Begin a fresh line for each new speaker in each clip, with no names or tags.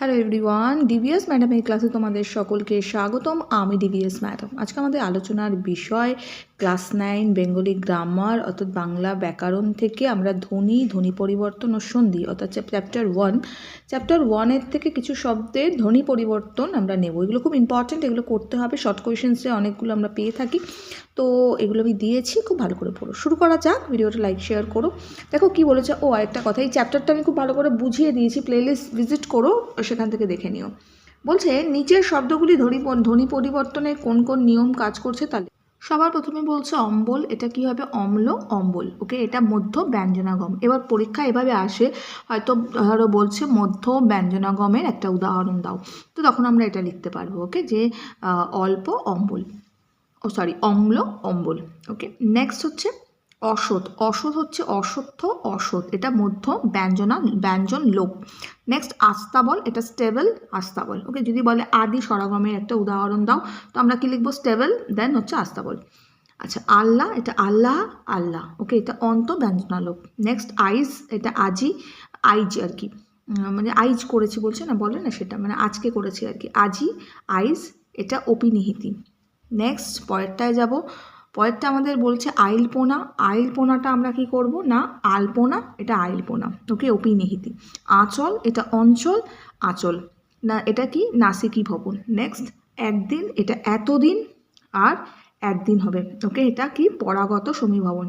Hello everyone DVS ম্যাডামের ক্লাসে তোমাদের সকলকে স্বাগতম। আমি ডিভিএস ম্যাডাম আজকে আমাদের আলোচনার বিষয় ক্লাস নাইন বেঙ্গলি গ্রামার অর্থাৎ বাংলা ব্যাকরণ থেকে আমরা ধ্বনি ধ্বনি পরিবর্তন ও সন্ধি অর্থাৎ চ্যাপ্টার ওয়ান চ্যাপ্টার ওয়ানের থেকে কিছু শব্দের ধ্বনি পরিবর্তন আমরা নেব। এগুলো খুব ইম্পর্ট্যান্ট এগুলো করতে হবে। শর্ট কোয়েশনসে অনেকগুলো আমরা পেয়ে থাকি। তো এগুলো আমি দিয়েছি, খুব ভালো করে পড়ো। শুরু করা যাক, ভিডিওটা লাইক শেয়ার করো। দেখো কি বলেছে, ও আরেকটা কথা, এই চ্যাপ্টারটা আমি খুব ভালো করে বুঝিয়ে দিয়েছি প্লেলিস্ট ভিজিট করো, সেখান থেকে দেখে নিও। বলছে, নিচের শব্দগুলি ধ্বনি ধ্বনি পরিবর্তনে কোন কোন নিয়ম কাজ করছে তাহলে সবার প্রথমে বলছে অম্বল, এটা কি হবে? অম্ল, অম্বল। ওকে, এটা মধ্য ব্যঞ্জনাগম। এবার পরীক্ষা এভাবে আসে, হয়তো ধরো বলছে মধ্য ব্যঞ্জনাগমের একটা উদাহরণ দাও। তো তখন আমরা এটা লিখতে পারব, ওকে? যে অল্প, অম্বল। ও, সরি, অম্ল, অম্বল, ওকে? নেক্সট হচ্ছে অসৎ। অসৎ হচ্ছে অসত্য, অসৎ। এটা মধ্য ব্যঞ্জনা, ব্যঞ্জন লোপ। নেক্সট আস্তাবল। এটা স্টেবল, আস্তাবল। ওকে যদি বলে আদি সরাগমের একটা উদাহরণ দাও, তো আমরা কি লিখব? স্টেবল দেন হচ্ছে আস্তাবল। আচ্ছা আল্লাহ, এটা আল্লাহ আল্লাহ। ওকে এটা অন্ত ব্যঞ্জনা লোপ। নেক্সট আইজ, এটা আজি, আইজ আর কি। মানে আইজ করেছি বলছে না, বলে না সেটা? মানে আজকে করেছি আর কি। আজি, আইজ, এটা অপিনিহিতি। নেক্সট পরেরটায় যাব। পরেরটা আমাদের বলছে আইলপোনা। আইলপোনাটা আমরা কি করব? না, আলপোনা, এটা আইলপোনা। ওকে অপিনিহিতি আঁচল, এটা অঞ্চল, আঁচল। না, এটা কি? নাসিকি ভবন। নেক্সট, একদিন, এটা এতদিন, আর একদিন হবে। ওকে, এটা কি? পরাগত সমীভবন।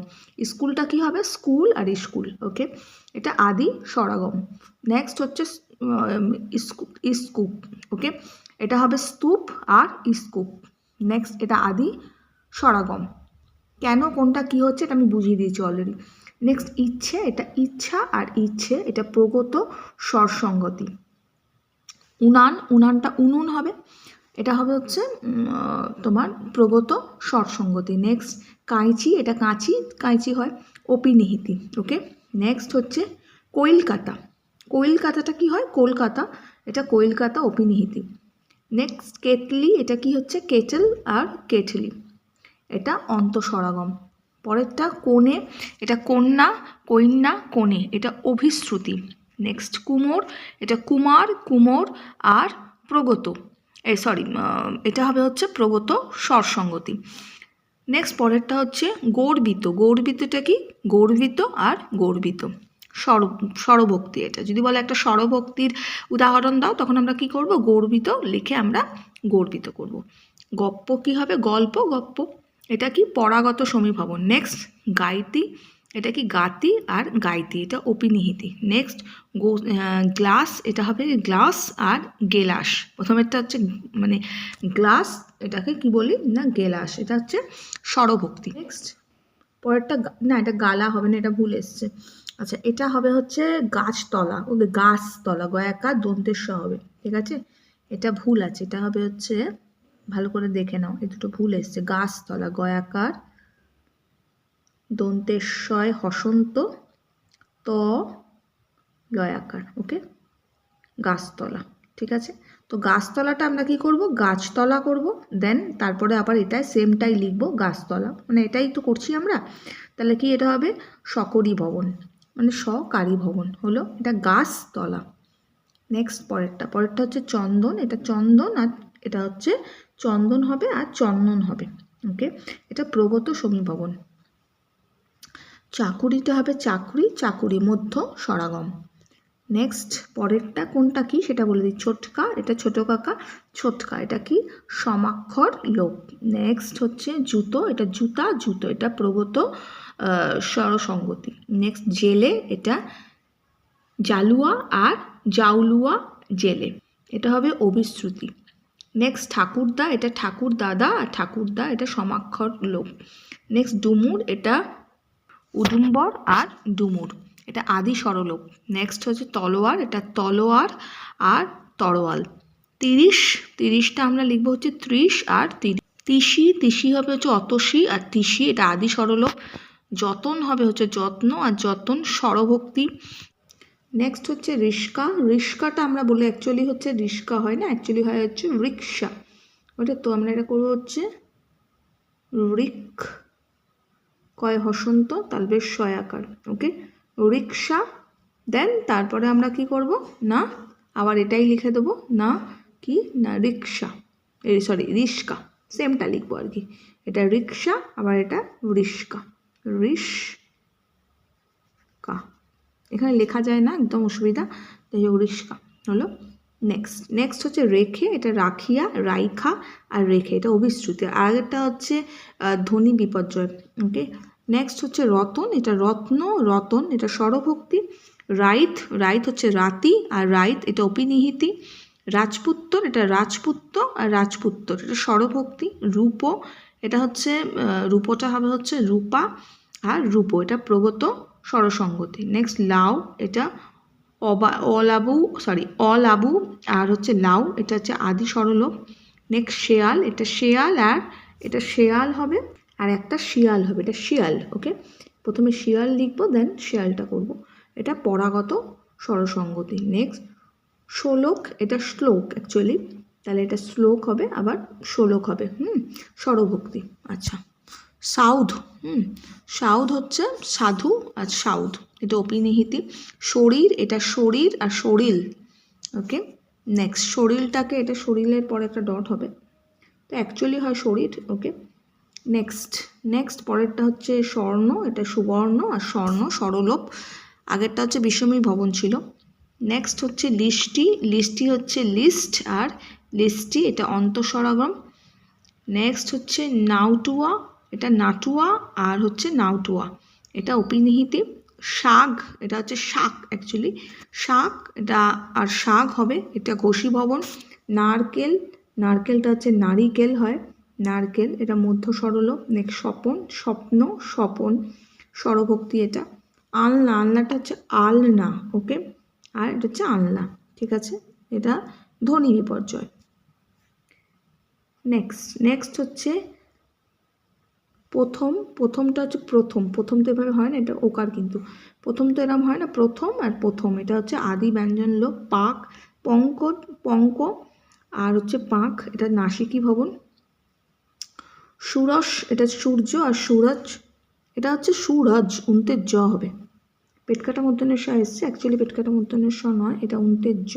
স্কুলটা কি হবে? স্কুল আর স্কুল, ওকে? এটা আদি সরাগম। নেক্সট হচ্ছে স্কুপ ওকে? এটা হবে স্তূপ আর স্কুপ নেক্সট, এটা আদি সরাগম। কেন, কোনটা কি হচ্ছে এটা আমি বুঝিয়ে দিয়েছি অলরেডি নেক্সট ইচ্ছে, এটা ইচ্ছা আর ইচ্ছে, এটা প্রগত স্বরসঙ্গতি। উনান, উনানটা উনুন হবে। এটা হবে হচ্ছে তোমার প্রগত স্বরসঙ্গতি। নেক্সট কাঁচি এটা কাঁচি কাঁচি হয় অপিনিহিতি ওকে নেক্সট হচ্ছে কইলকাতা। কইলকাতাটা কি হয়? কলকাতা, এটা কইলকাতা অপিনিহিতি। নেক্সট কেটলি, এটা কি হচ্ছে? কেটেল আর কেটলি। এটা অন্তঃস্বরাগম পরেরটা কোণে, এটা কন্যা কন্যা, কোণে, এটা অভিশ্রুতি। নেক্সট কুমোর, এটা কুমার, কুমোর আর প্রগত। এ সরি এটা হবে হচ্ছে প্রগত স্বরসঙ্গতি। নেক্সট পরেরটা হচ্ছে গর্বিত। গর্বিতটা কি? গর্বিত আর গর্বিত। স্বর, স্বরভক্তি এটা। যদি বলে একটা স্বরভক্তির উদাহরণ দাও, তখন আমরা কি করব? গর্বিত লিখে আমরা গর্বিত করব। গপ্প কি হবে? গল্প, গপ্প। এটা কি পরাগত সমীভবন? নেক্সট গাইতি। এটা কি গাতি আর গাইতি? এটা অপিনিহিতি নেক্সট গো গ্লাস। এটা হবে গ্লাস আর গেলাস। প্রথমেরটা হচ্ছে মানে গ্লাস, এটাকে কি বলি? না, গেলাস। এটা হচ্ছে স্বরভক্তি নেক্সট পরেরটা না, এটা গালা হবে না, এটা ভুল এসছে। আচ্ছা এটা হবে হচ্ছে গাছতলা। ওকে, গাছতলা, গয়াকা দন্তেশ্ব হবে। ঠিক আছে? এটা ভুল আছে। এটা হবে হচ্ছে ভালো করে দেখে নাও। এই দুটো ভুল এসছে। গাছতলা, গয়াকার দন্তেশ্বয় হসন্ত, ত লয়াকার ওকে? গাছতলা, ঠিক আছে? তো গাছতলাটা আমরা কি করব? গাছতলা করব দেন তারপরে আবার এটাই সেমটাই লিখব, গাছতলা। মানে এটাই তো করছি আমরা। তাহলে কি এটা হবে? সকরি ভবন। মানে সকারি ভবন হলো এটা গাছতলা। নেক্সট পরেরটা। পরেরটা হচ্ছে চন্দন। এটা চন্দন আর এটা হচ্ছে চন্দন হবে আর চন্দন হবে ওকে এটা প্রগত সমীভবন চাকুরিটা হবে চাকুরি চাকুরি মধ্য সরাগম। নেক্সট পরেরটা কোনটা কি সেটা বলে দিই। ছোটকা, এটা ছোট কাকা, ছোটকা, এটা কি? সমাক্ষর লোপ নেক্সট হচ্ছে জুতো, এটা জুতা, জুতো, এটা প্রগত স্বরসঙ্গতি। নেক্সট জেলে, এটা জালুয়া আর জাউলুয়া জেলে। এটা হবে অভিশ্রুতি। নেক্সট ঠাকুরদা, এটা ঠাকুর দাদা আর ঠাকুরদা, এটা সমাক্ষর লোক। নেক্সট ডুমুর, এটা উদুম্বর আর ডুমুর। এটা আদি সরলোপ নেক্সট হচ্ছে তলোয়ার, এটা তলোয়ার আর তরোয়াল। তিরিশ, তিরিশটা আমরা লিখব হচ্ছে ত্রিশ আর তিসি তিসি হবে হচ্ছে অতসী, আর তিসি, এটা আদি সরলোপ যতন হবে হচ্ছে যত্ন, আর যতন স্বরভক্তি। নেক্সট হচ্ছে রিস্কা রিস্কাটা আমরা বলি অ্যাকচুয়ালি হচ্ছে রিস্কা হয় না? অ্যাকচুয়ালি হয় হচ্ছে রিক্সা ওটা তো আমরা এটা করব হচ্ছে রিক, কয় হসন্ত তালবের শয়াকার ওকে রিক্সা দেন তারপরে আমরা কি করব? না, আবার এটাই লিখে দেবো, না, কি? না রিক্সা সরি রিস্কা সেমটা লিখব আর কি। এটা রিক্সা আবার এটা রিস্কা রিস্কা এখানে লেখা যায় না, একদম অসুবিধা। তাই হোক, রিস্কা হলো নেক্সট নেক্সট হচ্ছে রেখে, এটা রাখিয়া, রাইখা আর রেখে, এটা অভিশ্রুতি। আর আগেরটা হচ্ছে ধ্বনি বিপর্যয় ওকে নেক্সট হচ্ছে রতন, এটা রত্ন, রতন, এটা স্বরভক্তি। রাইত রাইত হচ্ছে রাতি, আর রাইত এটা অপিনিহিতি। রাজপুত্তর, এটা রাজপুত্র আর রাজপুত্তর, এটা স্বরভক্তি, রূপ। এটা হচ্ছে রূপটা হবে হচ্ছে রূপা আর রূপ, এটা প্রগত স্বরসঙ্গতি। নেক্সট লাউ, এটা অবা, অলাবু সরি অলাবু, আর হচ্ছে লাউ, এটা হচ্ছে আদি সরলোপ নেক্সট শেয়াল, এটা শেয়াল আর এটা শেয়াল হবে, আর একটা শিয়াল হবে, এটা শিয়াল ওকে প্রথমে শিয়াল লিখব দেন শিয়ালটা করব। এটা পরাগত স্বরসঙ্গতি। নেক্সট শ্লোক, এটা শ্লোক অ্যাকচুয়ালি তাহলে এটা শ্লোক হবে, আবার শ্লোক হবে, হুম? স্বরভক্তি আচ্ছা। সাউথ হুম সাউথ হচ্ছে সাধু আর সাউথ এটা অপিনিহিতি শরীর, এটা শরীর আর শরীর ওকে নেক্সট শরীরটাকে এটা শরীরের পরে একটা ডট হবে। তো অ্যাকচুয়ালি হয় শরীর ওকে নেক্সট নেক্সট পরেরটা হচ্ছে স্বর্ণ, এটা সুবর্ণ আর স্বর্ণ সরলোপ আগেরটা হচ্ছে বিশ্বমী ভবন ছিল। নেক্সট হচ্ছে লিস্টি লিস্টি হচ্ছে লিস্ট আর লিস্টি এটা অন্তঃস্বরাগম নেক্সট হচ্ছে নাউটুয়া এটা নাটুয়া আর হচ্ছে নাউটুয়া এটা অপিনিহিতি শাক এটা হচ্ছে শাক অ্যাকচুয়ালি শাক, এটা আর শাক হবে, এটা ঘষি ভবন। নারকেল, নারকেলটা হচ্ছে নারিকেল হয়। নারকেল, এটা মধ্য সরল নেক্সট স্বপন, স্বপ্ন, স্বপন, স্বরভক্তি এটা। আলনা, আলনাটা হচ্ছে আলনা ওকে আর এটা হচ্ছে আলনা, ঠিক আছে? এটা ধ্বনি বিপর্যয়। নেক্সট নেক্সট হচ্ছে প্রথম, প্রথমটা হচ্ছে প্রথম। প্রথম তো এভাবে হয় না, এটা ওকার কিন্তু। প্রথম তো এরম হয় না, প্রথম আর প্রথম। এটা হচ্ছে আদি ব্যঞ্জন লোক, পাক পঙ্ক পঙ্ক আর হচ্ছে পাক, এটা নাসিকি ভবন। সুরস, এটা সূর্য আর সুরজ, এটা হচ্ছে সুরজ উন্তের জ হবে। পেটকাটা মধ্যনের স এসছে অ্যাকচুয়ালি পেটকাটা মধ্যনের স নয়, এটা উন্তের জ।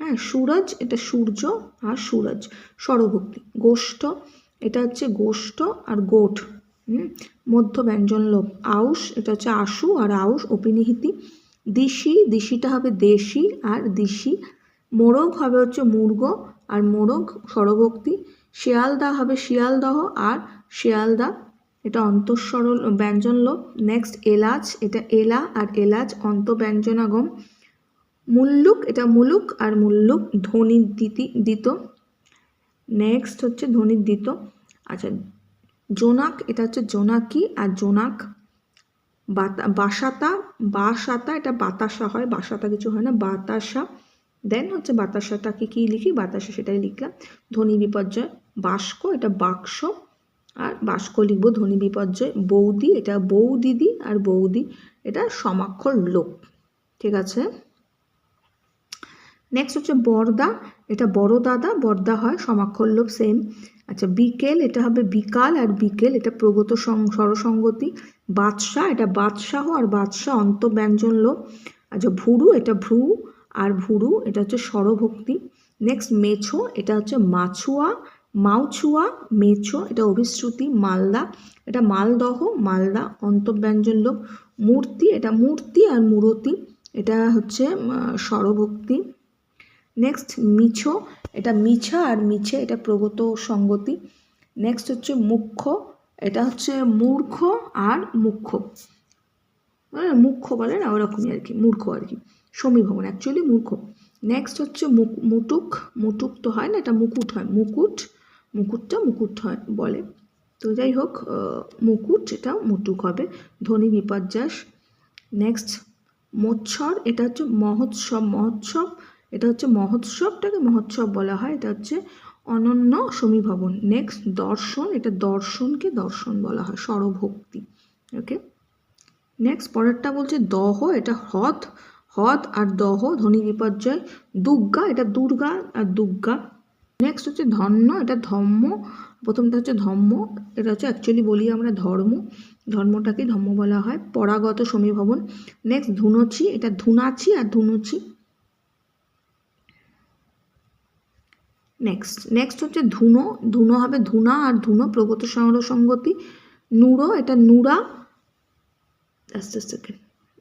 হ্যাঁ সুরজ, এটা সূর্য আর সুরজ স্বরভক্তি গোষ্ঠ এটা হচ্ছে গোষ্ঠ আর গোঠ, হুম? মধ্য ব্যঞ্জন লোক আউশ, এটা হচ্ছে আশু আর আউশ অপিনিহিতি। দিশি, দিশিটা হবে দেশি আর দিশি। মোরগ হবে হচ্ছে মুর্গ আর মোরগ স্বরভক্তি। শিয়ালদা হবে শিয়ালদহ আর শিয়ালদা, এটা অন্তঃসরল ব্যঞ্জন লোপ। নেক্সট এলাচ, এটা এলা আর এলাচ অন্তঃব্যঞ্জনাগম। মুল্লুক, এটা মুলুক আর মুল্লুক ধ্বনি দিতি দিত নেক্সট হচ্ছে ধ্বনি দিত আচ্ছা জোনাক, এটা হচ্ছে জোনাকি আর জোনাক বাসাতা বাসাতা, এটা বাতাসা হয়, বাসাতা কিছু হয় না, বাতাসা। দেন হচ্ছে বাতাসাটাকে কী লিখি? বাতাসা সেটাই লিখলাম। ধ্বনি বিপর্যয় বাস্ক এটা বাক্স। আর বাস্ক লিখব ধ্বনি বিপর্যয়, বৌদি, এটা বৌ দিদি আর বৌদি, এটা সমাক্ষর লোক। ঠিক আছে? নেক্সট হচ্ছে বরদা, এটা বড় দাদা, বর্দা হয়, সমাক্ষর লোভ সেম আচ্ছা বিকেল এটা হবে বিকাল আর বিকেল এটা প্রগত স্বরসঙ্গতি। বাদশাহ, এটা বাদশাহ আর বাদশাহ অন্তঃব্যঞ্জন লোভ আচ্ছা ভুরু এটা ভ্রু আর ভুরু এটা হচ্ছে স্বরভক্তি। নেক্সট মেছো এটা হচ্ছে মাছুয়া, মাউছুয়া, মেছো এটা অভিশ্রুতি, মালদা। এটা মালদহ, মালদা অন্তঃব্যঞ্জন লোভ মূর্তি এটা মূর্তি আর মূরতি, এটা হচ্ছে স্বরভক্তি। নেক্সট মিছো এটা মিছা আর মিছে, এটা প্রগত সঙ্গতি। নেক্সট হচ্ছে মুখ্য, এটা হচ্ছে মূর্খ আর মুখ্য। মানে মুখ্য বলে না, ওরকমই আর কি, মূর্খ আর কি। সমীভবন অ্যাকচুয়ালি মূর্খ। নেক্সট হচ্ছে মুটুক মুটুক তো হয় না, এটা মুকুট হয়, মুকুট, মুকুটটা মুকুট হয় বলে। তো যাই হোক মুকুট, এটা মুটুক হবে ধ্বনি বিপর্যাস নেক্সট মৎসর, এটা হচ্ছে মহোৎসব মহোৎসব। এটা হচ্ছে মহোৎসবটাকে মহোৎসব বলা হয়। এটা হচ্ছে অনন্য সমীভবন। নেক্সট দর্শন। এটা দর্শনকে দর্শন বলা হয় স্বরভক্তি ওকে নেক্সট পরেরটা বলছে দহ। এটা হদ হদ আর দহ ধনী বিপর্যয়। দুর্গা, এটা দুর্গা আর দুর্গা। নেক্সট হচ্ছে ধন্য এটা ধম্ম প্রথমটা হচ্ছে ধম্ম এটা হচ্ছে অ্যাকচুয়ালি বলি আমরা ধর্ম। ধর্মটাকে ধম্ম বলা হয়। পরাগত সমীভবন। নেক্সট ধুনুচি। এটা ধুনাচি আর ধুনুচি। নেক্সট নেক্সট হচ্ছে ধুনো। ধুনো হবে ধুনা আর ধুনো প্রগত সঙ্গতি। নুড়ো, এটা নুরা আস্তে আস্তে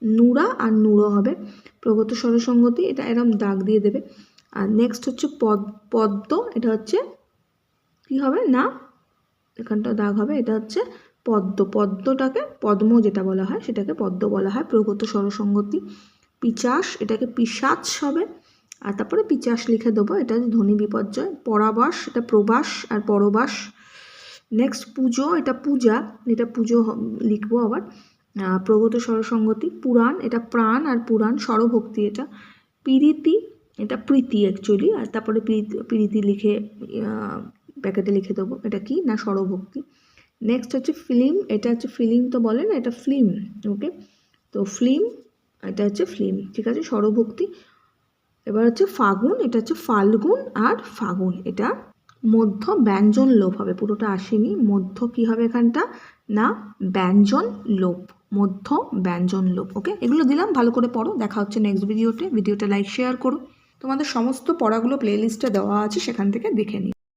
নুরা আর নুড়ো হবে প্রগত স্বরসঙ্গতি এটা এরম দাগ দিয়ে দেবে। আর নেক্সট হচ্ছে পদ, পদ্ম। এটা হচ্ছে কি হবে? না? এখানটা দাগ হবে। এটা হচ্ছে পদ্ম। পদ্মটাকে পদ্ম যেটা বলা হয়, সেটাকে পদ্ম বলা হয় প্রগত স্বরসঙ্গতি পিচাস, এটাকে পিসাচ হবে। আর তারপরে পিচাস লিখে দেবো, এটা হচ্ছে ধ্বনি বিপর্যয়, পরাবাস, এটা প্রবাস আর পরবাস। নেক্সট পুজো, এটা পূজা, এটা পুজো লিখব আবার। প্রগত স্বরসঙ্গতি, পুরাণ, এটা প্রাণ আর পুরাণ, স্বরভক্তি এটা। প্রীতি এটা প্রীতি অ্যাকচুয়ালি আর তারপরে প্রীতি প্রীতি লিখে প্যাকেটে লিখে দেবো। এটা কি? না, স্বরভক্তি। নেক্সট হচ্ছে ফিল্ম এটা হচ্ছে ফিল্ম তো বলে না, এটা ফিল্ম ওকে তো ফিল্ম এটা হচ্ছে ফিল্ম ঠিক আছে? স্বরভক্তি এবার হচ্ছে ফাগুন, এটা হচ্ছে ফাল্গুন আর ফাগুন। এটা মধ্য ব্যঞ্জন লোপ হবে, পুরোটা আসেনি। মধ্য কি হবে এখানটা? না, ব্যঞ্জন লোপ মধ্য ব্যঞ্জন লোপ ওকে এগুলো দিলাম, ভালো করে পড়ো, দেখা হচ্ছে নেক্সট ভিডিওতে ভিডিওটা লাইক শেয়ার করো। তোমাদের সমস্ত পড়াগুলো প্লেলিস্টে দেওয়া আছে, সেখান থেকে দেখে নিও।